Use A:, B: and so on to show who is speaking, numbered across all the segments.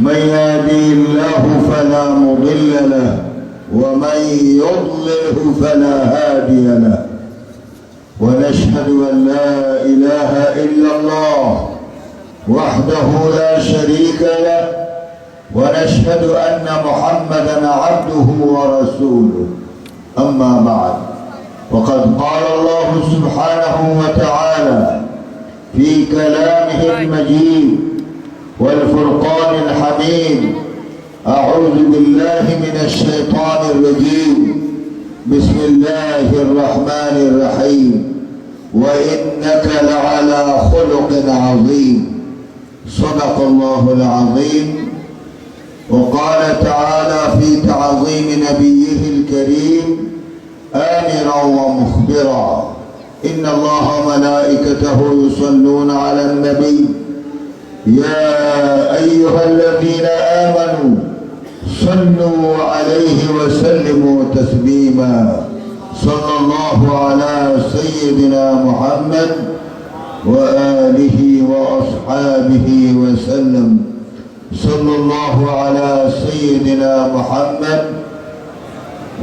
A: من يهدي الله فلا مضل له ومن يضلله فلا هادي له. ونشهد أن لا إله إلا الله وحده لا شريك له ونشهد أن محمدا عبده ورسوله. أما بعد وقد قال الله سبحانه وتعالى في كلامه المجيد والفرقان الحميد أعوذ بالله من الشيطان الرجيم. بسم الله الرحمن الرحيم. وإنك لعلى خلق عظيم. صدق الله العظيم. وقال تعالى في تعظيم نبيه الكريم آمرا ومخبرا. إن الله وملائكته يصلون على النبي. يا أيها الذين آمنوا صلوا عليه وسلموا تسليما. صلى الله على سيدنا محمد وآله وأصحابه وسلم. صلى الله على سيدنا محمد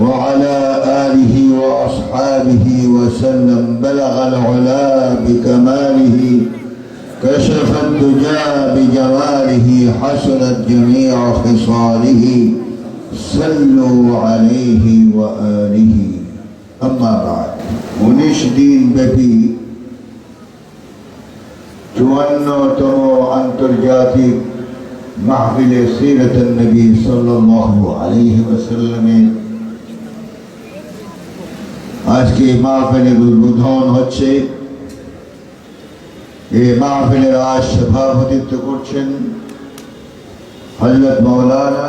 A: وعلى آله وأصحابه وسلم. بلغ العلا بكماله. كشف الدجى بجماله حسنت جميع خصاله صلوا عليه وآله أما بعد উনিশ দিন ব্যাপী চুয়ান্নতম আন্তর্জাতিক মাহফিলে সিরত নবী সাল্লাল্লাহু আলাইহি ওয়াসাল্লামের আজকে মাহফিলের উদ্বোধন হচ্ছে এই মাহফিলের আজ সভাপতিত্ব করছেন হজরত মৌলানা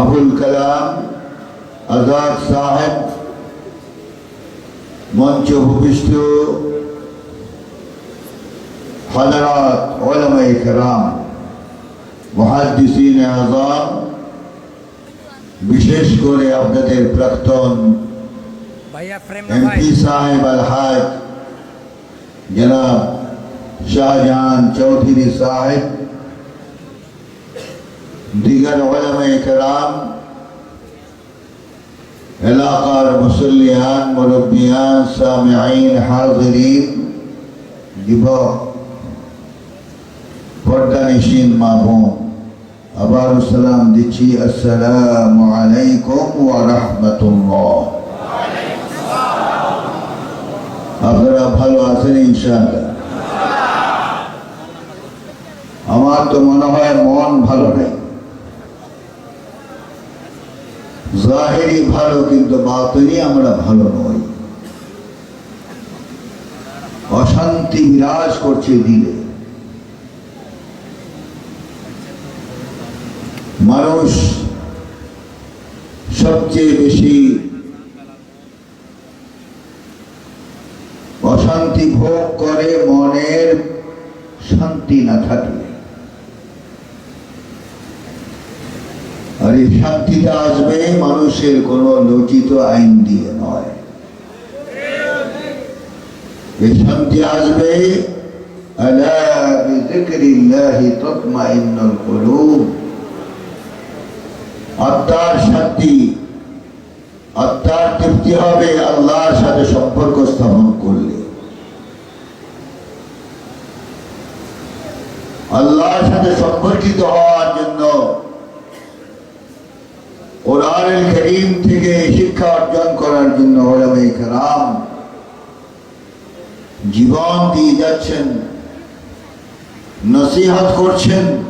A: আবুল কালাম আজাদ সাহেব মঞ্চ ভূপিষ্ঠ হজরত ওলামাই কেরাম মহাদিসিন আজম বিশেষ করে আপনাদের প্রাক্তন
B: ভাইয়া প্রেম না ভাই
A: এমপি সাহেব আলহাজ জনাব শাহজাহান চৌধুরী সাহেব দিগর ওলামায়ে কেরাম এলাকার মুসল্লিয়ান মুরব্বিয়ান সামিঈন হাজিরিন যুবক পর্দানিসীন মা বোন আবার সালাম দিচ্ছি আসসালামু আলাইকুম ওয়া রাহমাতুল্লাহ আপনারা ভালো আছেন ইনশাআল্লাহ। আমার তো মনে হয় মন ভালো নেই। জাহেরি ভালো কিন্তু বাতনি আমরা ভালো নই। অশান্তি বিরাজ করছে দিলে। মানুষ সবচেয়ে বেশি অশান্তি ভোগ করে মনের শান্তি না থাকলে। আর এই শান্তিটা আসবে মানুষের কোন লচিত আইন দিয়ে নয়। এই শান্তি আসবে আত্মার শান্তি আত্মার তৃপ্তি হবে আল্লাহর সাথে সম্পর্ক স্থাপন করলে। আল্লাহর সাথে সম্পর্কিত হওয়ার জন্য কোরআনুল করিম থেকে শিক্ষা অর্জন করার জন্য কেরাম জীবন দিয়ে যাচ্ছেন, নসিহত করছেন।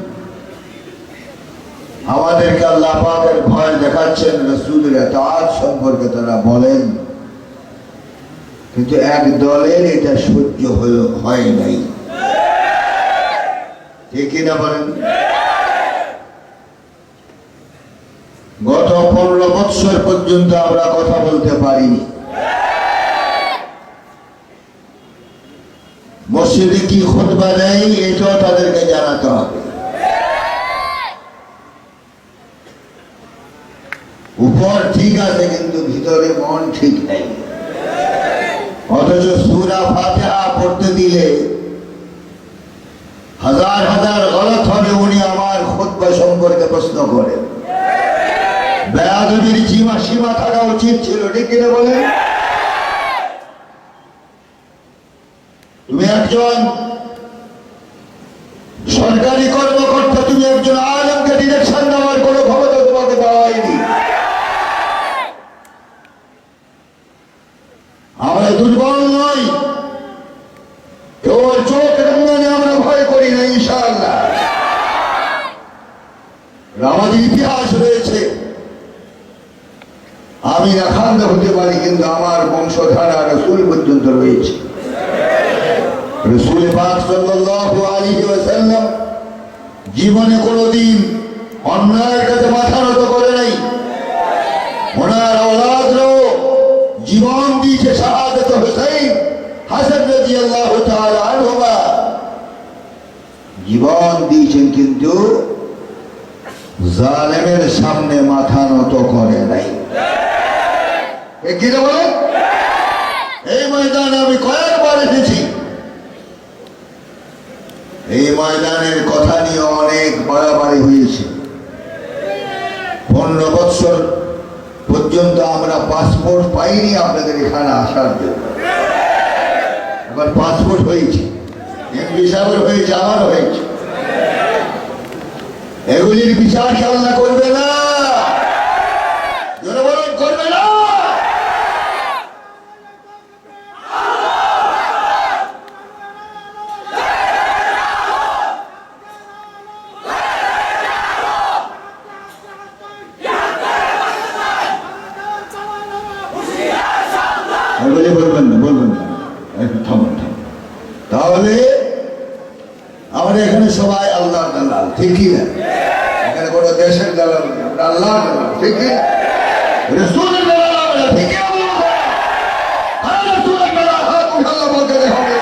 A: আমাদেরকে আল্লাহ পাকের ভয় দেখাচ্ছেন, রসুলের এতাজ সম্পর্কে তারা বলেন। কিন্তু এক দলের এটা সহ্য হয় নাই। গত পনেরো বৎসর পর্যন্ত আমরা কথা বলতে পারিনি মসজিদে কি খুতবা নেই, এটাও তাদেরকে জানাতে হবে। উপর ঠিক আছে, কিন্তু ভিতরে মন ঠিক নেই। অথচ সুরা ফাতেহা পড়তে দিলে হাজার হাজার গলত হবে উনি আমার খুতবা সম্পর্কে প্রশ্ন করেন বেয়াদবির সীমা সীমা থাকা উচিত ছিল, ঠিক কিনা বলেন? তুমি একজন সরকারি কর্মকর্তা তুমি একজন আলমকে ডিরেকশন দেওয়ার কোনো ক্ষমতা তোমাকে দেওয়া হয়নি আমরা দুর্বল নই কেবল চোখ রান্নানে আমরা ভয় করি না ইনশাআল্লাহ আমাদের ইতিহাস রয়েছে খান্দা হতে পারি, কিন্তু আমার বংশধারা রসুল পর্যন্ত রয়েছে। জীবনে কোনোদিন অন্যায়ের কাছে মাথা নত করে নাই। ওনার আওলাদরাও জীবন দিয়েছে শাহাদত হুসাইন হাসান রাদিয়াল্লাহু তাআলা জীবন দিয়েছেন কিন্তু জালেমের সামনে মাথা নত করে নাই। এই ময়দানে আমি কয়েকবার এসেছি। এই ময়দানের কথা নিয়ে অনেক বাড়াবাড়ি হয়েছে। পনেরো বৎসর পর্যন্ত আমরা পাসপোর্ট পাইনি আপনাদের এখানে আসার জন্য। এবার পাসপোর্ট হয়েছে। এমপি সাহেবের হয়েছে আমার হয়েছে। এগুলির বিচার কি করবে না জোরে বলুন করবে না এগুলি বলবেন বলবেন না একটু থামুন তাহলে আমরা এখানে সবাই আল্লাহ দালাল ঠিক কি না? এখানে কোনো দেশের দালাল আমরা আল্লাহ দালাল ঠিক কি? রসুলের দালাল ঠিক কি আমরা? হ্যাঁ, রসুলের দালাল, হ্যাঁ, তুমি আল্লাহ বলতে হবে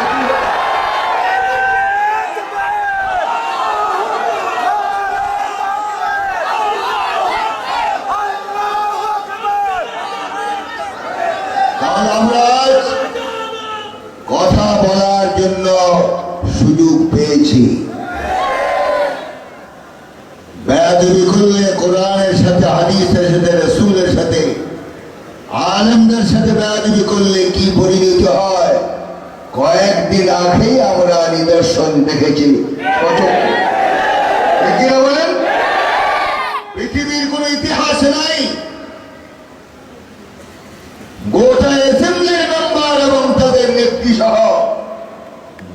A: তাহলে আমরা আজ কথা বলার জন্য সুযোগ পেয়েছি বেয়াদবি করলে কোরআনের সাথে হাদিসের সাথে রসুলের সাথে আলমদের সাথে বেয়াদবি করলে কি পরিণতি হয় কয়েকদিন আগেই আমরা নিদর্শন দেখেছি সচক্ষে। ঠিক কি না বলেন পৃথিবীর কোন ইতিহাস নাই গোটা অ্যাসেম্বলির মেম্বার এবং নেত্রী সহ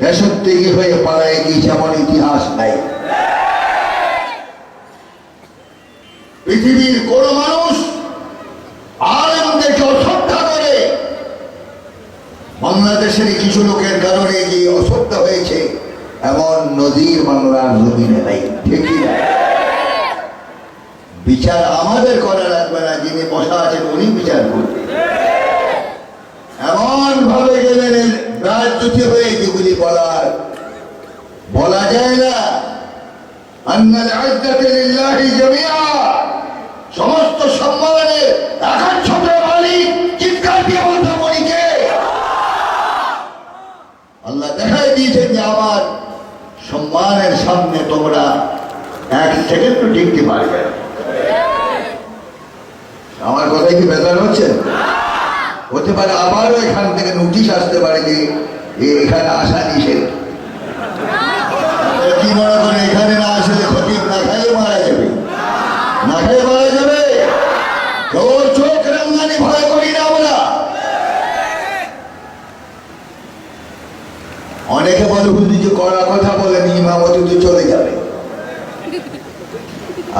A: দেশত্যাগী হয়ে পালায় গিয়েছে এমন ইতিহাস নাই। পৃথিবীর কোন মানুষ আলেমদেরকে অশ্রদ্ধা করে। বাংলাদেশের কিছু লোকের কারণে যে অশ্রদ্ধা হয়েছে এমন নদীর বাংলার জমিনে নাই, ঠিকই বিচার আমাদের করা লাগবে না, যিনি বসা আছেন উনি বিচার করবেন। এমন ভাবে গেলেন রাজনীতি হয়ে যেগুলি বলার। বলা যায় না সমস্ত সম্মানের আল্লাহ দেখাই যে আমার সম্মানের সামনে তোমরা এক সেকেন্ড টিকতে পারবে আমার কথাই কি বেজার হচ্ছে? হতে পারে আবারও এখান থেকে নোটিশ আসতে পারে যে এখানে আসা নিষেধ। কি মনে করেন এখানে না আসলে ক্ষতি না খাইয়ে মারা যাবে? না খাইয়ে মারা যাবে? চোখ রাঙ্গানি ভয় করি না আমরা। অনেকে বলে, হুজুর, যে কড়া কথা বলেন ইমামতি তো চলে যাবে।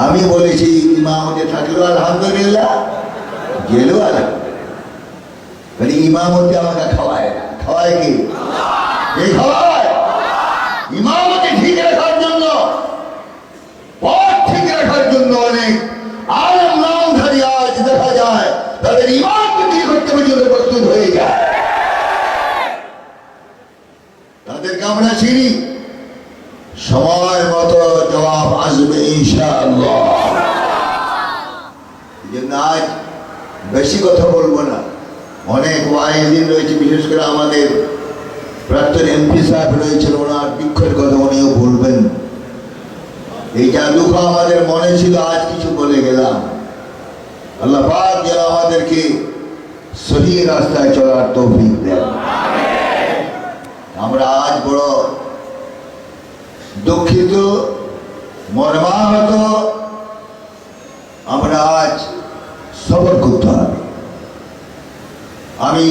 A: আমি বলেছি ইমামতি থাকলেও আলহামদুলিল্লাহ, গেলেও আলহামদুলিল্লাহ। ইমামতি আমাকে খাওয়ায়। খাওয়ায় কি? ইমামতি ঠিক রাখার জন্য, পথ ঠিক রাখার জন্য অনেক আজ দেখা যায়, তাদের ইমামকে করতে পর্যন্ত প্রস্তুত হয়ে যায়। চিনি। সময় মতো জবাব আসবে ইনশাআল্লাহ। না বেশি কথা বলব না। অনেক ওয়াইদিন রয়েছে, বিশেষ করে আমাদের প্রাক্তন এমপি সাহেব রয়েছেন, ওনার দুঃখের কথা উনিও বলবেন। এই যা দুঃখ আমাদের মনে ছিল, আজ কিছু বলে গেলাম। আল্লাহ পাক যেন আমাদেরকে সহি রাস্তায় চলার তৌফিক দেন। আমরা আজ বড় দুঃখিত, মর্মাহত। আমরা আজ সবর আমি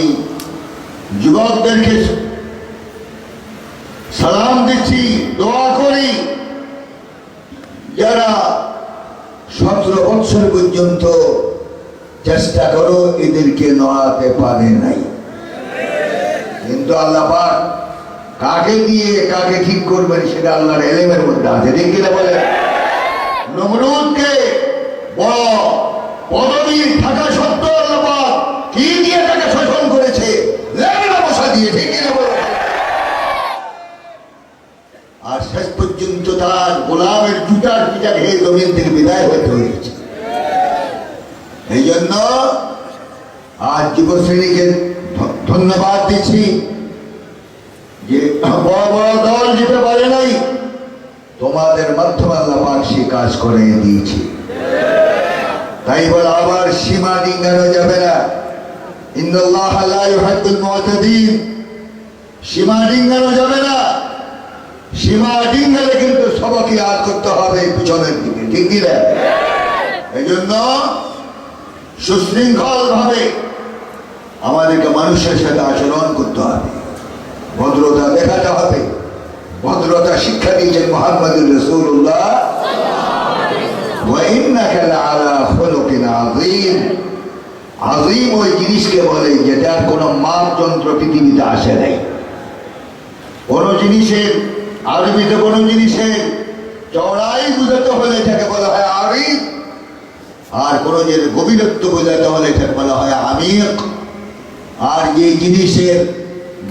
A: যুবকদেরকে সালাম দিচ্ছি, দোয়া করি, যারা সতেরো বৎসর পর্যন্ত চেষ্টা করো, এদেরকে নড়াতে পারে নাই। কিন্তু আল্লাহ পাক কাকে দিয়ে, কাকে ঠিক করবেন, সেটা আল্লাহর এলেমের মধ্যে আছে। ঠিক কিনা বলে নমরুদকে বড় পদবী থাকা সত্ত্বেও আল্লাহ পাক কি দিয়ে তাকে শাসন করেছে লেবেলা বসা দিয়ে ঠিক কিনা বলে আর শেষ পর্যন্ত তার গোলামের জুতার পিঠা খেয়ে জমিন থেকে বিদায় হতে হয়েছে। এই জন্য আজ যুব শ্রেণীকে ধ- ধন্যবাদ দিচ্ছি যে বড় বড় দল যেতে পারে নাই, তোমাদের মাধ্যমে আল্লাহ সে কাজ করে দিয়েছে। তাই বলে আবার সীমা ডিঙ্গানো যাবে না। ইন্দাল্লাহ সীমা ডিঙ্গানো যাবে না। সীমা ডিঙ্গলে কিন্তু সবাইকে আর করতে হবে পিছনের দিকে। ঠিক কিনা এই জন্য সুশৃঙ্খল ভাবে আমাদেরকে মানুষের সাথে আচরণ করতে হবে। ভদ্রতা দেখাতে হবে। ভদ্রতা শিক্ষা দিয়েছেন মোহাম্মদুর রসুল্লাহ আজিম ওই জিনিসকে বলে যেটার কোনো মাপযন্ত্র পৃথিবীতে আসে নাই। কোনো জিনিসের আরবিতে কোন জিনিসের চড়াই বুঝাতে হলে এটাকে বলা হয় আরিফ আর কোন যে গভীরত্ব বোঝাতে হলে এটাকে বলা হয় আমিক আর যে জিনিসের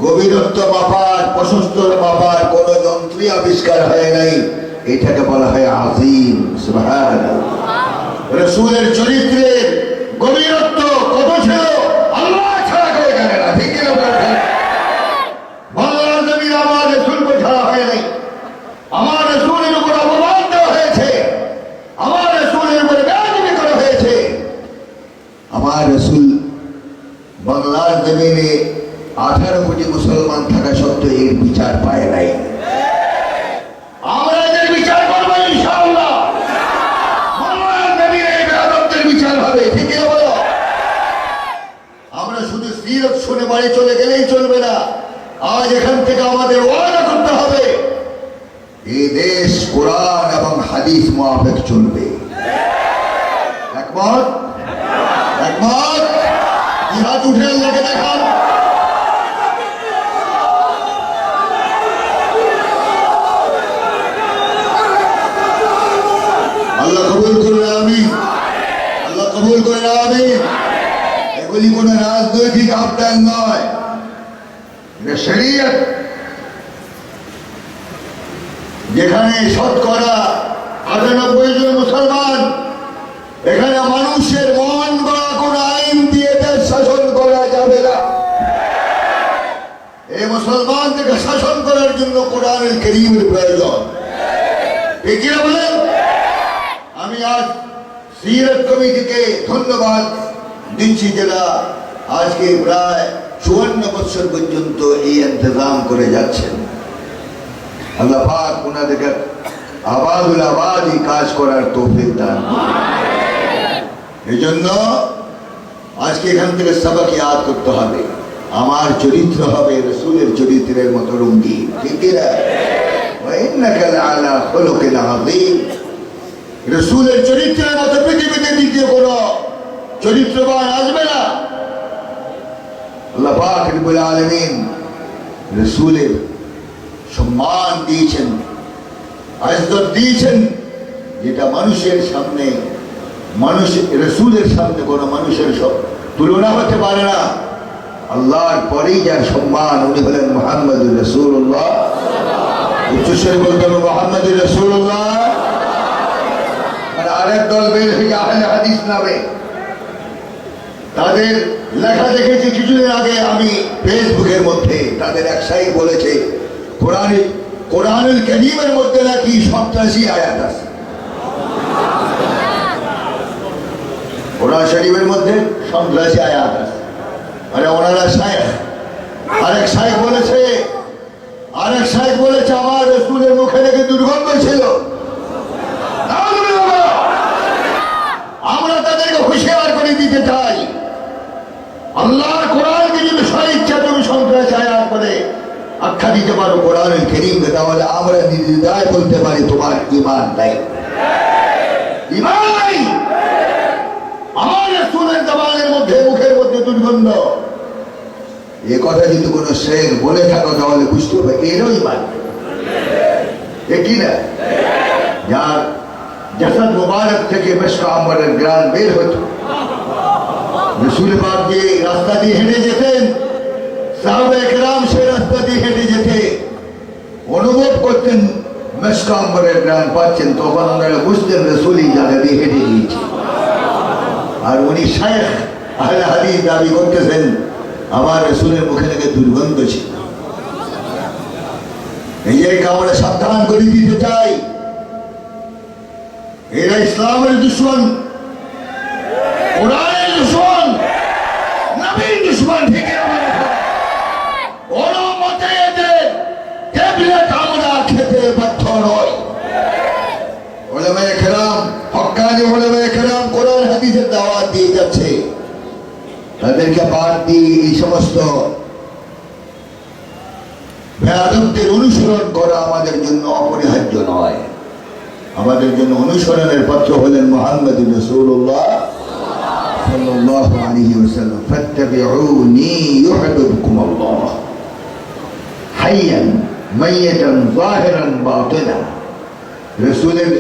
A: গভীরত্ব মাপার প্রশস্তর মাপার কোন যন্ত্রী আবিষ্কার হয় নাই এটাকে বলা হয় আজিম রসুলের চরিত্রের গভীরত্ব কত ছিল আল্লাহ ছাড়া কেউ জানে না ঠিক কিনা বলছেন? বাংলার জমিন আমার রসুলকে ছাড়া হয় নাই আমার রসুলের উপর অপমান দেওয়া হয়েছে আমার রসুলের উপরে বেয়াদবি করা হয়েছে আমার রসুল বাংলার জমিনে আঠারো কোটি মুসলমান থাকা সত্ত্বেও এর বিচার পায় নাই আমরা এদের বিচার করব ইনশাআল্লাহ বাংলার জমিনে এই বেয়াদবদের বিচার হবে ঠিক কিনা বলো আমরা শুধু সিরত শুনে বাড়ি চলে গেলেই চলবে না আজ এখান থেকে আমাদের ওয়াদা করতে হবে এই দেশ কোরআন এবং হাদিস মোয়াফেক চলবে একমত একমত কি হাত উঠে আল্লাহকে দেখান আল্লাহ কবুল করুন আমি আল্লাহ কবুল করে আমি এগুলি কোন আবদান নয়। এটা শরীয়ত। যেখানে শতকরা আটানব্বই জন মুসলমান, এখানে মানুষের মন গড়া কোন আইন দিয়ে দেশ শাসন করা যাবে না। এই মুসলমানদেরকে শাসন করার জন্য কোরআনের করিমের প্রয়োজন। আমি আজ সিরত কমিটিকে ধন্যবাদ দিচ্ছি যারা আজকে প্রায় চুয়ান্ন বছর পর্যন্ত এই ইন্তজাম করে যাচ্ছেন। আল্লাহ পাক ওনাদেরকে আবাদুল আবাদই কাজ করার তৌফিক দান এই জন্য আজকে এখান থেকে সবাক ইয়াদ করতে হবে। আমার চরিত্র হবে রসুলের চরিত্রের মতো রঙ্গিন। ঠিক না? রসুলের চরিত্রের মতো পৃথিবীতে দ্বিতীয় কোনো চরিত্রবান আসবে না। আল্লাহ সম্মান দিয়েছেন আজদত দিয়েছেন, যেটা মানুষের সামনে, মানুষ রসুলের সামনে কোনো মানুষের সব তুলনা হতে পারে না। আল্লাহর পরেই যার সম্মান, উনি হলেন মোহাম্মদ রসুল্লাহ উচ্চস্বরে বলতে হবে মোহাম্মদ রসুল্লাহ আর আরেক দল বের হয়ে আহলে হাদিস নামে। তাদের লেখা দেখেছি কিছুদিন আগে আমি ফেসবুকের মধ্যে, তাদের এক সাইড বলেছে, কোরআন, কোরআনুল করিমের মধ্যে নাকি সন্ত্রাসী আয়াত আছে। কোরআন শরীফের মধ্যে সন্ত্রাসী আয়াত আছে। আরে ওনারা শায়েখ আরেক শায়েখ বলেছে, আরেক শায়েখ বলেছে, আমার রসুলের মুখে নাকি দুর্গন্ধ ছিল নাউজুবিল্লাহ। আমরা তাদেরকে হুঁশিয়ার করে দিতে চাই আল্লাহর কোরআনকে যদি স্বইচ্ছা তুমি সন্ত্রাসী আয়াত করে আখ্যা দিতে পারো কোরআনের কেরিমকে তাহলে আমরা নির্দায় বলতে পারি তোমার ইমান নাই। ইমান নাই আমার রসুলের জবানের মধ্যে মুখের মধ্যে দুর্গন্ধ। এ কথা যদি কোনো শেখ বলে থাকো, তাহলে বুঝতে হবে এরও ইমান কি না? যার জাসাদ মুবারক থেকে মেশকা আম্বরের গ্রাম বের হতো। রসুল যে রাস্তা দিয়ে হেঁটে যেতেন সাহাবে একরাম সে রাস্তা দিয়ে হেঁটে যেতে অনুভব করতেন। মেশকা আম্বরের গ্রান পাচ্ছেন, তখন ওনারা বুঝতেন রসুলই জায়গা দিয়ে হেঁটে গিয়েছে। আর উনি শায়েখ আহলে হাদিস দাবি করতেছেন, আমার রসুলের মুখে থেকে দুর্গন্ধ ছিল। নিজেকে আমরা সাবধান করে দিতে চাই, এরা ইসলামের দুশ্মন। কোরআনের দুশ্মন। নবীর দুশ্মন, ঠিক কোন মতে এদের ট্যাবলেট আমরা খেতে বাধ্য নয়। ওলামায়ে কেরাম হক্কানি কোরআন হাদিসের দাওয়াত দিয়ে যাচ্ছে। তাদেরকে বাদ দিয়ে এই সমস্ত বেয়াদবদের অনুসরণ করা আমাদের জন্য অপরিহার্য নয়। আমাদের জন্য অনুসরণের পাত্র হলেন মোহাম্মদ রসুল্লাহ মাইয়াতান যাহিরান বাতিনা রসুলের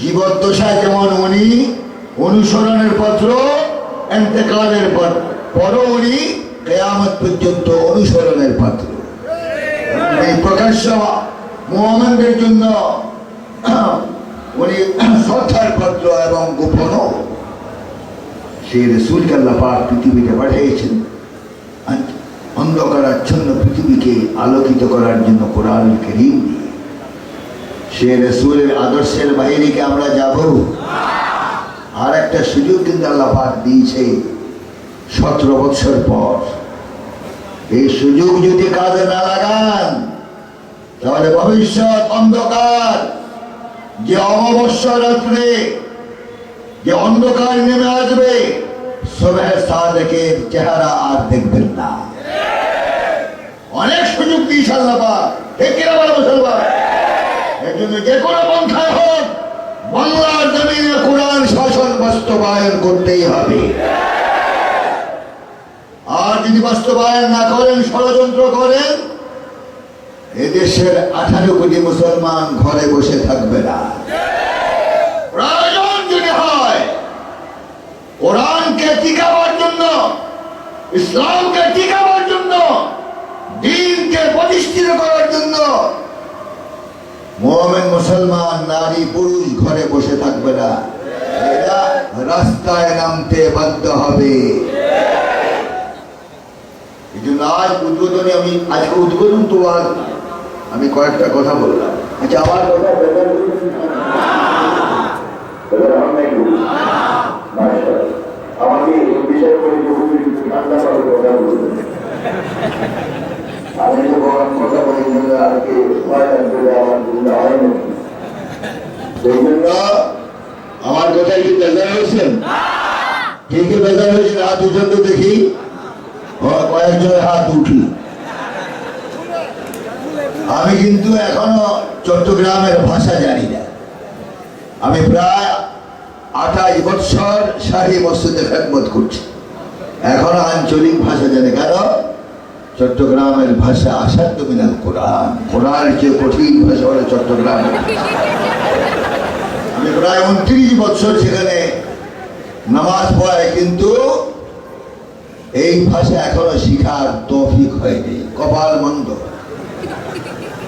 A: জীবদ্দশায় যেমন উনি, অনুসরণের পত্র, এন্তেকালের পর পরও উনি কেয়ামত পর্যন্ত অনুসরণের পাত্র। এই প্রকাশ্য মোহাম্মদের জন্য উনি শ্রদ্ধার পাত্র এবং গোপনও। সেই রসুলকে আল্লাহ পাক পৃথিবীতে পাঠিয়েছেন। অন্ধকার আচ্ছন্ন পৃথিবীকে আলোকিত করার জন্য কোরআন করিম। সে রসুলের আদর্শের বাইরে কি আমরা যাব। আর একটা সুযোগ কিন্তু আল্লাহ পাক দিয়েছে সতেরো বৎসর পর। এই সুযোগ যদি কাজে না লাগান, তাহলে ভবিষ্যৎ অন্ধকার। যে অমাবস্য রাত্রে, যে অন্ধকার নেমে আসবে সবের সাদেকের চেহারা আর দেখবেন না। অনেক সুযোগ দিয়েছে আল্লাহ ঠিক কিনা যে কোনো পন্থায় হোক, বাংলার জমিনে কোরআন শাসন বাস্তবায়ন করতেই হবে। আর যদি বাস্তবায়ন না করেন, ষড়যন্ত্র করেন, এদেশের আঠারো কোটি মুসলমান ঘরে বসে থাকবে না। প্রয়োজন যদি হয়, কোরআনকে টিকাবার জন্য, ইসলামকে টিকাবার জন্য দিনকে প্রতিষ্ঠিত করার জন্য মোহামেন মুসলমান, নারী, পুরুষ ঘরে বসে থাকবে না। এরা রাস্তায় নামতে বাধ্য হবে। এই জন্য আজ উদ্বোধনে আমি, আজকে উদ্বোধন তো আর আমি কয়েকটা কথা বললাম। আচ্ছা আমার কথা আমি বলার কথা বলি জন্য আর কি সময় লাগবে আমার কি বেজার হয়েছেন? কে কে বেজার হয়েছেন হাত দেখি হাত উঠল। আমি কিন্তু এখনও চট্টগ্রামের ভাষা জানি না। আমি প্রায় আঠাশ বৎসর শাহী মসজিদে খেদমত করছি। এখনও আঞ্চলিক ভাষা জানি। কেন? চট্টগ্রামের ভাষা আসাধ্য মিনাল কোরআন। কোরআনের চেয়ে কঠিন ভাষা হলো চট্টগ্রামের ভাষা। আমি প্রায় উনত্রিশ বছর সেখানে নামাজ পড়ে কিন্তু এই ভাষা এখনও শিখার তৌফিক হয়নি, কপাল মন্দ।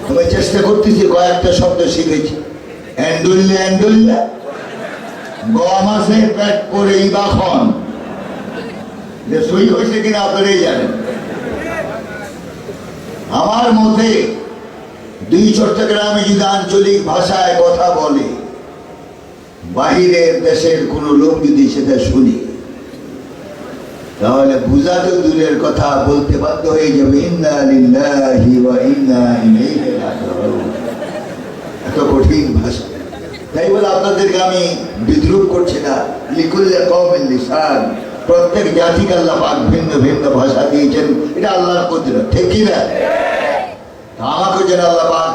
A: আমি চেষ্টা করতেছি কয়েকটা শব্দ শিখেছি। অ্যান্ডুল্লে অ্যান্ডুল্লে গম আছে পেট করে ইবাখন যে সই হয়েছে কিনা আপনারাই জানেন। আমার মতে দুই চট্টগ্রামে যদি আঞ্চলিক ভাষায় কথা বলে, বাহিরের দেশের কোনো লোক যদি সেটা শুনি, তাহলে বুঝা তো দূরের কথা, বলতে বাধ্য হয়ে যাবে এত কঠিন ভাষা। তাই বলে আপনাদেরকে আমি বিদ্রুপ করছি না। লিকুল্লে কওমিন লিসান। প্রত্যেক জাতিকে আল্লাহ পাক ভিন্ন ভিন্ন ভাষা দিয়েছেন এটা আল্লাহর কুদরত ঠিক কি না তা আমাকে যেন আল্লাহ পাক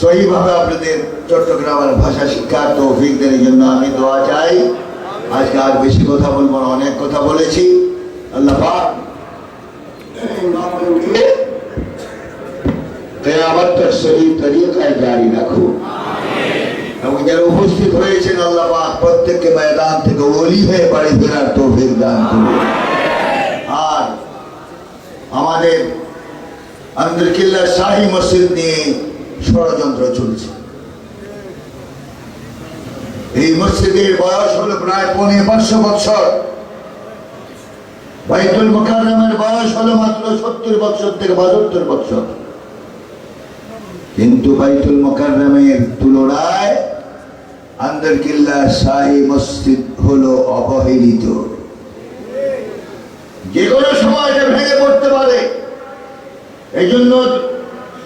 A: সহিভাবে আপনাদের চট্টগ্রামের ভাষা শিক্ষার তৌফিক দেওয়ার জন্য আমি দোয়া চাই আজকে আর বেশি কথা বলব না অনেক কথা বলেছি আল্লাহ পাক কেয়ামত তক সহি তরিকায় জারি রাখো এবং যারা উপস্থিত হয়েছেন আল্লাহ পাক প্রত্যেককে ময়দান থেকে ওলি হয়ে বাড়ি ফেরার তৌফিক দান করুন। আর আমাদের আন্দরকিল্লা শাহী মসজিদ নিয়ে ষড়যন্ত্র চলছে। এই মসজিদের বয়স হলো প্রায় পনেরো পাঁচশো বছর বাইতুল মোকাররমের বয়স হলো মাত্র সত্তর বছর থেকে বাহাত্তর বছর কিন্তু বাইতুল মোকাররমের তুলনায় আন্দরকিল্লা শাহী মসজিদ হলো অবহেলিত। যে কোনো সময় ভেঙে পড়তে পারে। এই জন্য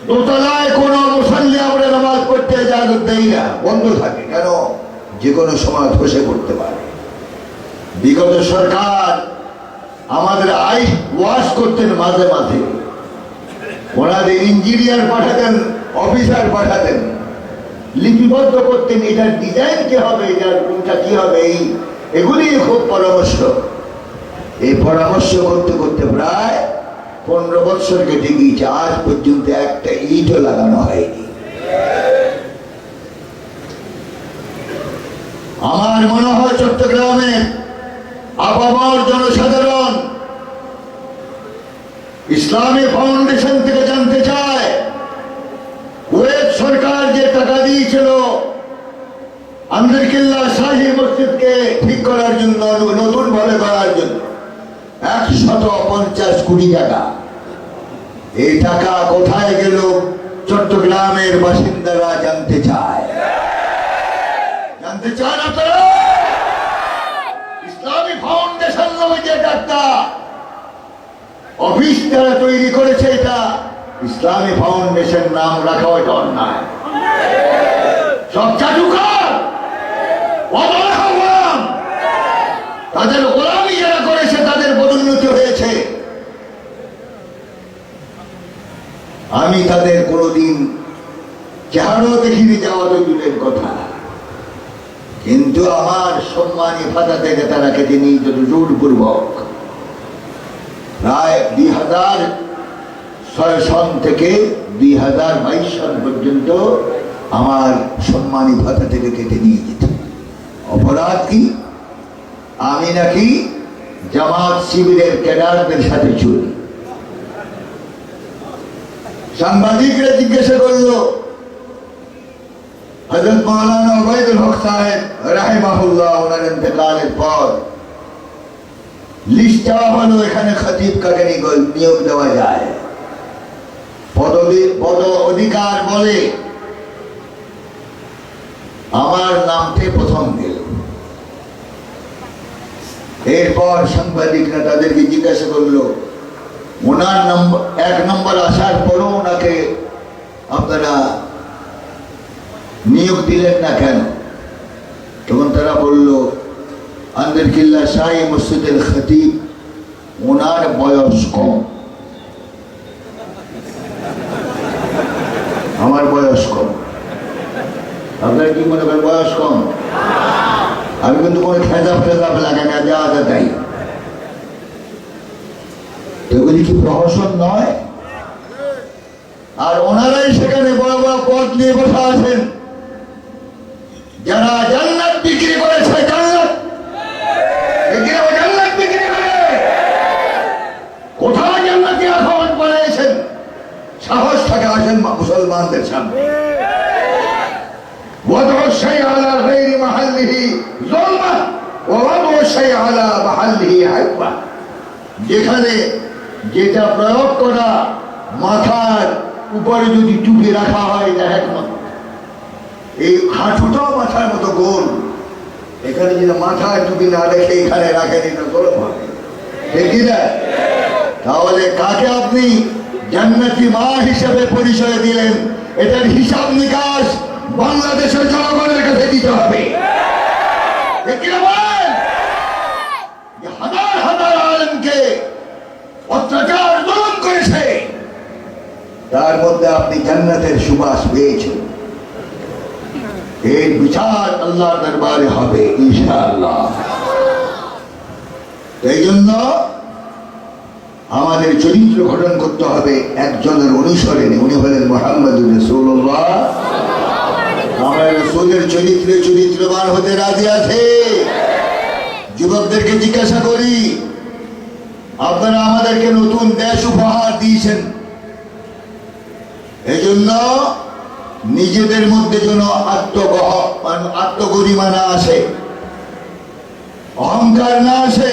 A: দোতলায় কোনো মুসল্লি আমরা নামাজ পড়তে ইজাজত দেই না, বন্ধ থাকে, কেন? যে কোনো সময় ধসে পড়তে পারে। বিগত সরকার আমাদের আই ওয়াশ করতেন মাঝে মাঝে। ওনাদের ইঞ্জিনিয়ার পাঠাতেন, অফিসার পাঠাতেন। লিপিবদ্ধ করতেন এটার ডিজাইন কি হবে, এটার কোনটা কি হবে, এই এগুলি খুব পরামর্শ। এই পরামর্শ করতে করতে প্রায় পনেরো বছর কেটে গিয়েছে আজ পর্যন্ত একটা ইটও লাগানো হয়নি। আমার মনে হয় চট্টগ্রামে আবহাওয়ার জনসাধারণ ইসলামী ফাউন্ডেশন থেকে জানতে চায় সরকার যে টাকা দিয়েছিল আন্দরকিল্লা শাহী মসজিদকে ঠিক করার জন্য নতুন ভাবে করার জন্য একশত পঞ্চাশ কোটি টাকা। এই টাকা কোথায় গেল চট্টগ্রামের বাসিন্দারা জানতে চায়। জানতে চান আপনারা? ইসলামী ফাউন্ডেশন নামে যে একটা অফিস যারা তৈরি করেছে এটা। ইসলামী ফাউন্ডেশন নাম রাখা ওইটা অন্যায়। তাদের গোলামি যারা করেছে, তাদের পদোন্নতি হয়েছে। আমি তাদের কোনোদিন চেহারাও দেখিনি, যাওয়া তো দূরের কথা। কিন্তু আমার সম্মানী ভাতা থেকে তারা কেটে নিয়ে যত জোরপূর্বক প্রায় দুই হাজার ছয় সন থেকে দুই হাজার বাইশ সন পর্যন্ত আমার সম্মানী ভাতা থেকে কেটে নিয়ে যেত অপরাধ কি? আমি নাকি জামাত শিবিরের ক্যাডারদের সাথে চলি সাংবাদিকরা জিজ্ঞাসা করল হজরত মৌলানা ওবায়দুল হক সাহেব রাহেমাহুল্লাহ ওনার ইন্তেকালের পর লিস্ট দেওয়া হলো এখানে খতিব কাকে নিয়োগ দেওয়া যায়। পদবি, পদ অধিকার বলে আমার নামটি প্রথম দিল। এরপর সাংবাদিকরা তাদেরকে জিজ্ঞাসা করল, ওনার নম্বর, এক নম্বর আসার পরও ওনাকে আপনারা নিয়োগ দিলেন না কেন? তখন তারা বলল আন্দর কিল্লা শাহী মসজিদের খতিব, ওনার বয়স কম। আমার বয়স কম। আপনার কি মনে করেন বয়স কম? আমি কিন্তু কোনো খেজাব খেজাব লাগে না, যা আছে তাই। এগুলি কি প্রহসন নয়? আর ওনারাই সেখানে বড় বড় পদ নিয়ে বসা আছেন। যারা জান্নাত বিক্রি করেছে মুসলমানদের সামনে। যেখানে যেটা প্রয়োগ করা মাথার উপরে যদি রাখা হয় একমত এই হাঁটুটাও মাথার মতো গোল। এখানে যদি মাথায় টুপি না রেখে এখানে রাখেন, এটা গোল হবে। তাহলে কাকে আপনি জান্নাতি মা হিসেবে পরিচয় দিলেন। এটার হিসাব নিকাশ বাংলাদেশের জনগণের কাছে দিতে হবে। হাজার হাজার আলেমকে অত্যাচার জুলুম করেছে। তার মধ্যে আপনি জান্নাতের সুবাস পেয়েছেন। এর বিচার আল্লাহর দরবারে হবে, ইনশাআল্লাহ। এই জন্য আমাদের চরিত্র গঠন করতে হবে একজনের অনুসরণে। উনি হলেন মোহাম্মদ রসুল্লাহ চরিত্রে চরিত্রবান হতে রাজি আছে। যুবকদেরকে জিজ্ঞাসা করি, আপনারা আমাদেরকে নতুন দেশ উপহার দিয়েছেন। এই জন্য নিজেদের মধ্যে যেন আত্মগহ আত্মগরিমা না আসে, অহংকার না আসে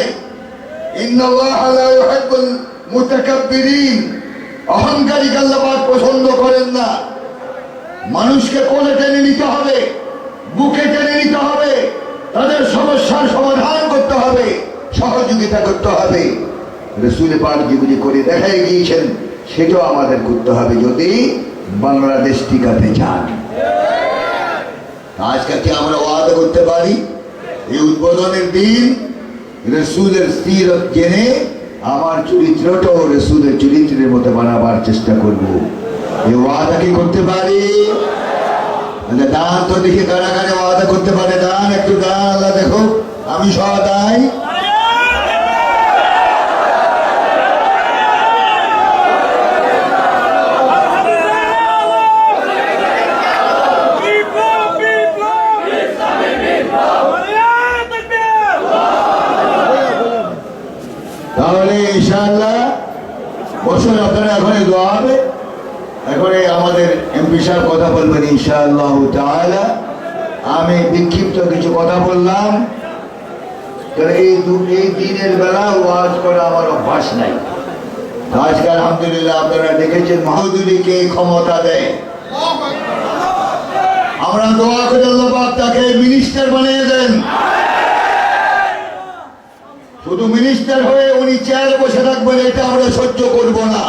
A: অহংকারী আল্লাহ পছন্দ করেন না। মানুষকে কোলে টেনে নিতে হবে, বুকে টেনে নিতে হবে, তাদের সমস্যার সমাধান করতে হবে, সহযোগিতা করতে হবে। রসুল পাক যেগুলি করে দেখাই গিয়েছেন সেটাও আমাদের করতে হবে যদি বাংলাদেশ টিকাতে চান আজকে আমরা ওয়াদা করতে পারি? এই উদ্বোধনের দিন রসুলের সিরত জেনে আমার চরিত্রটাও রসুলের চরিত্রের মতো বানাবার চেষ্টা করব। ওয়াদা কি করতে পারি? মানে দান তো দেখি কারা কারা ওয়াদা করতে পারে? দান একটু দান আল্লাহ দেখো, আমি সহ দাই
C: People, people! Allah Takbir!
A: তাহলে ইনশাআল্লাহ বসুন আপনারা এখন দোয়া হবে। এখন আমাদের এমপি সাহেব কথা বলবেন ইনশাআল্লাহ আমি বিক্ষিপ্ত কিছু কথা বললাম। এই দিনের বেলা ওয়াজ করা আমার অভ্যাস নাই। আজকে আলহামদুলিল্লাহ আপনারা দেখেছেন মাহুদুরিকে ক্ষমতা দেয়। আমরা দোয়া করে তাকে মিনিস্টার বানিয়ে দেন। শুধু মিনিস্টার হয়ে উনি চেয়ারে বসে থাকবেন, এটা আমরা সহ্য করব না।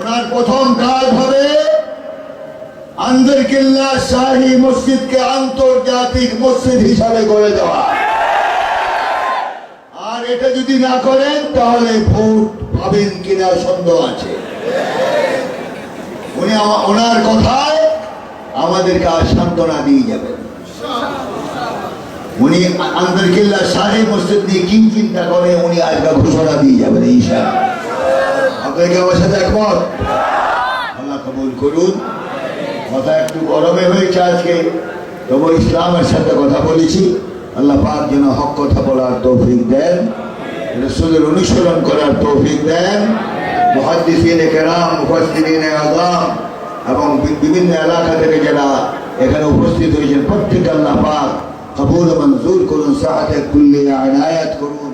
A: ওনার প্রথম কাজ হবে আন্দরকিল্লা শাহী মসজিদকে আন্তর্জাতিক মসজিদ হিসাবে গড়ে দেওয়া। আর এটা যদি না করেন, তাহলে ভোট পাবেন কিনা সন্দেহ আছে। উনি ওনার কথায় আমাদেরকে আর সান্ত্বনা দিয়ে যাবেন। উনি আন্তর্কিল্লা সাহে মসজিদ নিয়ে কি চিন্তা করে, উনি আজকে ঘোষণা দিয়ে যাবেন ঈশা আপনাকে আমার সাথে একমত? আল্লাহ কবুল করুন। কথা একটু গরমে হয়েছে আজকে, তবু ইসলামের সাথে কথা বলেছি। আল্লাহ পাক যেন হক কথা বলার তৌফিক দেন, রসুলের অনুসরণ করার তৌফিক দেন। মহাদ্দিসিনে কেরাম, মুফাসসিরিনে আযম এবং বিভিন্ন এলাকা থেকে যারা এখানে উপস্থিত হয়েছেন, প্রত্যেক আল্লাহ পাক কবুল ও মঞ্জুর করুন সাহাতে কুল্লি আনায়াত করুন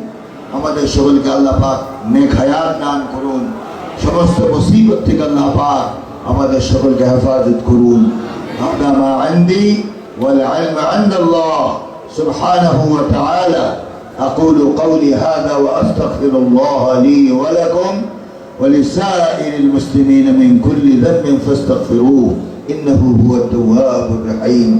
A: আমাদের সকলকে আল্লাহ পাক নেক হায়াত দান করুন সমস্ত মুসিবত থেকে আল্লাহ পাক আমাদের সকলকে হেফাজত করুন هذا ما عندي والعلم عند الله سبحانه وتعالى أقول قولي هذا وأستغفر الله لي ولكم ولسائر المسلمين من كل ذنب فاستغفروه إنه هو التواب الرحيم